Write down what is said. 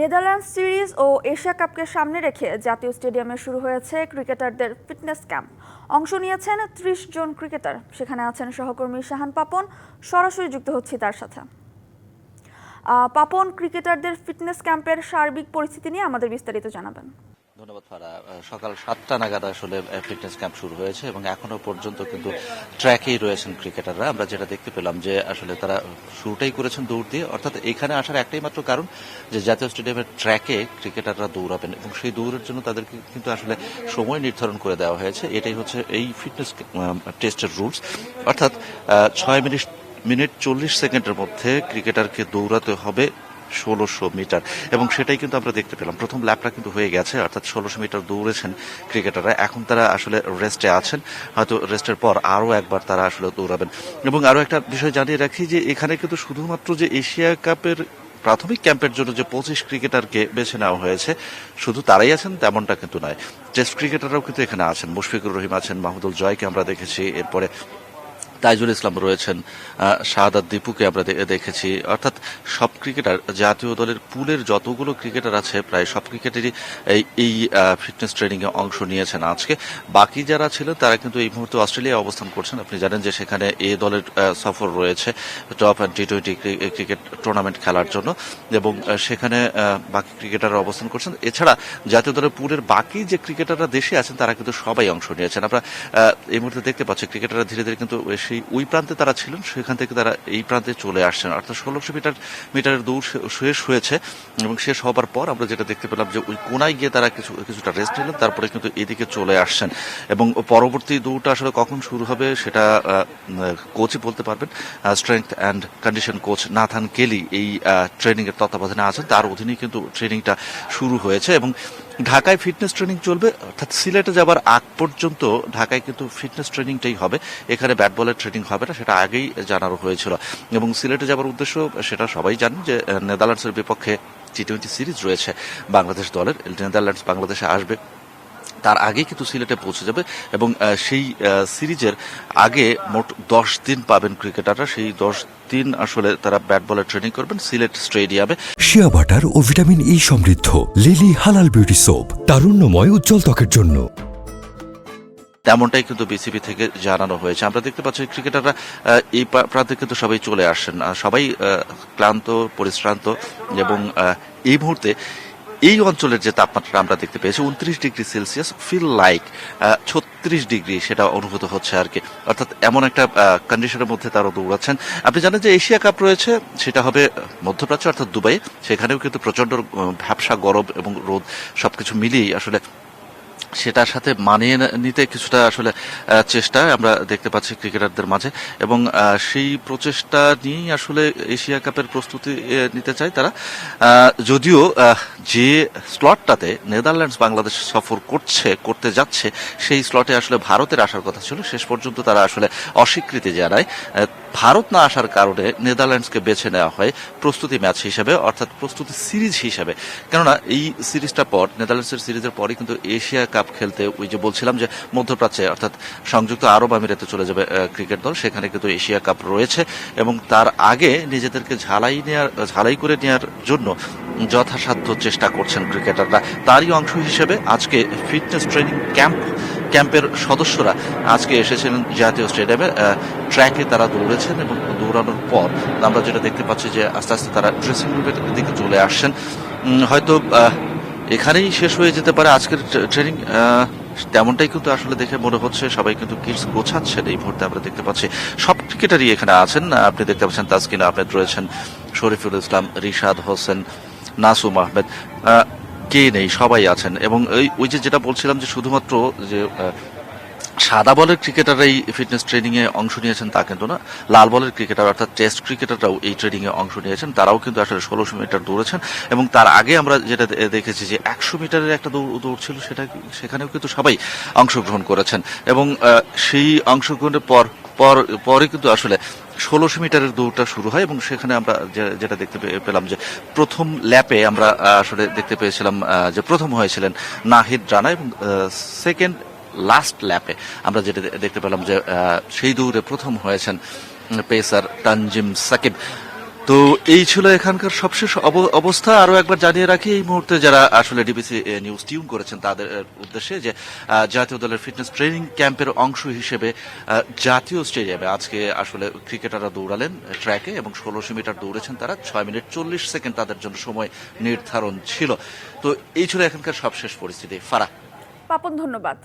Netherlands series ও Asia কাপকে সামনে রেখে জাতীয় স্টেডিয়ামে শুরু হয়েছে ক্রিকেটারদের ফিটনেস ক্যাম্প। অংশ নিয়েছেন ত্রিশ জন ক্রিকেটার। সেখানে আছেন সহকর্মী শাহান পাপন। সরাসরি যুক্ত হচ্ছি তার সাথে। পাপন, ক্রিকেটারদের ফিটনেস ক্যাম্পের সার্বিক পরিস্থিতি নিয়ে আমাদের বিস্তারিত জানাবেন। ধন্যবাদ, ফারা। সকাল সাতটা নাগাদ আসলে ফিটনেস ক্যাম্প শুরু হয়েছে এবং এখনও পর্যন্ত কিন্তু ট্র্যাকেই রয়েছেন ক্রিকেটাররা আমরা যেটা দেখতে পেলাম যে আসলে তারা শুরুটাই করেছেন দৌড় দিয়ে, অর্থাৎ এখানে আসার একটাই মাত্র কারণ যে জাতীয় স্টেডিয়ামের ট্র্যাকে ক্রিকেটাররা দৌড়াবেন এবং সেই দৌড়ের জন্য তাদেরকে কিন্তু আসলে সময় নির্ধারণ করে দেওয়া হয়েছে। এটাই হচ্ছে এই ফিটনেস টেস্টের রুলস অর্থাৎ ছয় মিনিট মিনিট চল্লিশ সেকেন্ডের মধ্যে ক্রিকেটারকে দৌড়াতে হবে ষোলোশো মিটার। এবং সেটাই কিন্তু আমরা দেখতে পেলাম। প্রথম ল্যাপটা কিন্তু হয়ে গেছে, অর্থাৎ ষোলোশো মিটার দৌড়েছেন ক্রিকেটাররা। এখন তারা আসলে রেস্টে আছেন। হয়তো রেস্টের পর আরও একবার তারা আসলে দৌড়াবেন। এবং আরও একটা বিষয় জানিয়ে রাখি যে, এখানে কিন্তু শুধুমাত্র যে এশিয়া কাপের প্রাথমিক ক্যাম্পের জন্য যে পঁচিশ ক্রিকেটারকে বেছে নেওয়া হয়েছে, শুধু তারাই আছেন তেমনটা কিন্তু নয়। টেস্ট ক্রিকেটাররাও কিন্তু এখানে আছেন। মুশফিকুর রহিম আছেন, মাহমুদুল জয়কে আমরা দেখেছি। এরপরে তাইজুল ইসলাম রয়েছেন শাহাদাত দীপুকে আমরা দেখেছি। অর্থাৎ সব ক্রিকেটার, জাতীয় দলের পুলের যতগুলো ক্রিকেটার আছে, প্রায় সব ক্রিকেটারই এই ফিটনেস ট্রেনিং এ অংশ নিয়েছেন আজকে। বাকি যারা ছিলেন তারা কিন্তু এই মুহূর্তে অস্ট্রেলিয়ায় অবস্থান করছেন। আপনি জানেন যে সেখানে এ দলের সফর রয়েছে, Top End T twenty cricket tournament খেলার জন্য। এবং সেখানে বাকি ক্রিকেটাররা অবস্থান করছেন। এছাড়া জাতীয় দলের পুলের বাকি যে ক্রিকেটাররা দেশে আছেন, তারা কিন্তু সবাই অংশ নিয়েছেন। আমরা এই মুহূর্তে দেখতে পাচ্ছি, ক্রিকেটাররা ধীরে ধীরে কিন্তু সেই ওই প্রান্তে তারা ছিলেন, সেখান থেকে তারা এই প্রান্তে চলে আসছেন। অর্থাৎ ষোলোশো মিটার, মিটারের দৌড় শেষ হয়েছে এবং শেষ হবার পর আমরা যেটা দেখতে পেলাম যে ওই কোনায় গিয়ে তারা কিছু, কিছুটা রেস্ট নিলেন, তারপরে কিন্তু এদিকে চলে আসছেন। এবং পরবর্তী দৌড়টা আসলে কখন শুরু হবে সেটা কোচই বলতে পারবেন। Strength and condition coach Nathan Kelly এই ট্রেনিং এর তত্ত্বাবধানে আছেন। তার অধীনেই কিন্তু ট্রেনিংটা শুরু হয়েছে এবং ঢাকায় ফিটনেস ট্রেনিং চলবে, অর্থাৎ সিলেটে যাবার আগ পর্যন্ত ঢাকায় কিন্তু ফিটনেস ট্রেনিংটাই হবে। এখানে ব্যাট বলের ট্রেনিং হবে না, সেটা আগেই জানার হয়েছিল। এবং সিলেটে যাবার উদ্দেশ্য, সেটা সবাই জানেন যে, নেদারল্যান্ডসের বিপক্ষে টি টোয়েন্টি সিরিজ রয়েছে। বাংলাদেশ দলের, নেদারল্যান্ডস বাংলাদেশে আসবে। তার আগে কিন্তু সিলেটে পৌঁছে যাবে এবং সেই সিরিজের আগে মোট দশ দিন পাবেন ক্রিকেটাররা। সেই দশ দিন আসলে তারা ব্যাট বলের ট্রেনিং করবেন সিলেট স্টেডিয়ামে। শিয়া বাটার ও ভিটামিন ই সমৃদ্ধ লিলি হালাল বিউটি সোপ তারুণ্যময় উজ্জ্বল ত্বকের জন্য। তেমনটাই কিন্তু বিসিবি থেকে জানানো হয়েছে। আমরা দেখতে পাচ্ছি ক্রিকেটাররা এই প্রা- প্রান্তে কিন্তু সবাই চলে আসছেন সবাই ক্লান্ত পরিশ্রান্ত এবং এই মুহূর্তে এই অঞ্চলের যে তাপমাত্রা আমরা দেখতে পেয়েছি উনত্রিশ ডিগ্রি সেলসিয়াস ফিল লাইক ছত্রিশ ডিগ্রি সেটা অনুভূত হচ্ছে আর কি। অর্থাৎ এমন একটা কন্ডিশনের মধ্যে তারা দৌড়াচ্ছেন। আপনি জানেন যে এশিয়া কাপ রয়েছে সেটা হবে মধ্যপ্রাচ্য অর্থাৎ দুবাই। সেখানেও কিন্তু প্রচণ্ড আহ, ভ্যাবসা গরম এবং রোদ সবকিছু মিলিয়েই আসলে সেটার সাথে মানিয়ে নিতে কিছুটা আসলে চেষ্টা আমরা দেখতে পাচ্ছি ক্রিকেটারদের মাঝে। এবং সেই প্রচেষ্টা নিয়েই আসলে এশিয়া কাপের প্রস্তুতি নিতে চায় তারা। যদিও যে স্লটটাতে নেদারল্যান্ডস বাংলাদেশ সফর করছে, করতে যাচ্ছে, সেই স্লটে আসলে ভারতের আসার কথা ছিল। শেষ পর্যন্ত তারা আসলে অস্বীকৃতি জানায়। ভারত না আসার কারণে নেদারল্যান্ডসকে বেছে নেওয়া হয় প্রস্তুতি ম্যাচ হিসেবে, অর্থাৎ প্রস্তুতি সিরিজ হিসেবে। কেননা, এই সিরিজটা পর, নেদারল্যান্ডসের সিরিজের পরে কিন্তু এশিয়া কাপ খেলতে ওই যে বলছিলাম যে মধ্যপ্রাচ্যে, অর্থাৎ সংযুক্ত আরব আমিরাতে চলে যাবে ক্রিকেট দল। সেখানে কিন্তু এশিয়া কাপ রয়েছে এবং তার আগে নিজেদেরকে ঝালাই নেওয়ার ঝালাই করে নেওয়ার জন্য যথাসাধ্য চেষ্টা করছেন ক্রিকেটাররা। তারই অংশ হিসেবে আজকে ফিটনেস ট্রেনিং ক্যাম্প ক্যাম্পের সদস্যরা আজকে এসেছিলেন জাতীয় স্টেডিয়ামে ট্র্যাকে তারা দৌড়েছেন এবং দৌড়ানোর পর আমরা যেটা দেখতে পাচ্ছি যে আস্তে আস্তে তারা ড্রেসিং রুমের দিকে চলে আসছেন। হয়তো এখানেই শেষ হয়ে যেতে পারে আজকের ট্রেনিং তেমনটাই কিন্তু আসলে দেখে মনে হচ্ছে সবাই কিন্তু কিটস গোছাচ্ছেন এই মুহূর্তে আমরা দেখতে পাচ্ছি। সব ক্রিকেটারই এখানে আছেন আপনি দেখতে পাচ্ছেন তাসকিন আহমেদ রয়েছেন শরীফুল ইসলাম রিশাদ হোসেন নাসুম আহমেদ। আহ, কে নেই, সবাই আছেন। এবং ওই ওই যে যেটা বলছিলাম যে শুধুমাত্র যে সাদা বলের ক্রিকেটাররাই ফিটনেস ট্রেনিং এ অংশ নিয়েছেন, তা কিন্তু না। লাল বলের ক্রিকেটার অর্থাৎ টেস্ট ক্রিকেটাররাও এই ট্রেনিং এ অংশ নিয়েছেন। তারাও কিন্তু আসলে ষোলোশো মিটার দৌড়েছেন। এবং তার আগে আমরা যেটা দেখেছি যে একশো মিটারের একটা দৌড় দৌড় ছিল, সেটা সেখানেও কিন্তু সবাই অংশগ্রহণ করেছেন। এবং সেই অংশগ্রহণের পর পর, পরে কিন্তু আসলে ষোলোশো মিটারের দৌড়টা শুরু হয় এবং সেখানে আমরা যেটা দেখতে পেলাম যে প্রথম ল্যাপে আমরা আসলে দেখতে পেয়েছিলাম যে প্রথম হয়েছিলেন নাহিদ রানা এবং সেকেন্ড লাস্ট ল্যাপে আমরা যেটা দেখতে পেলাম যে সেই দৌড়ে প্রথম হয়েছেন পেসার তানজিম সাকিব। তো এই ছিল এখানকার সবশেষ অব- অবস্থা। আরও একবার জানিয়ে রাখি, এই মুহূর্তে যারা আসলে ডিবিসি নিউজ টিউন করেছেন, তাদের উদ্দেশ্যে যে জাতীয় দলের ফিটনেস ট্রেনিং ক্যাম্পের অংশ হিসেবে জাতীয় স্টেডিয়ামে আজকে আসলে ক্রিকেটাররা দৌড়ালেন ট্র্যাকে এবং ষোলোশো মিটার দৌড়েছেন তারা। ছয় মিনিট চল্লিশ সেকেন্ড তাদের জন্য সময় নির্ধারণ ছিল। তো এই ছিল এখানকার সবশেষ পরিস্থিতি। ফারা পাপন, ধন্যবাদ।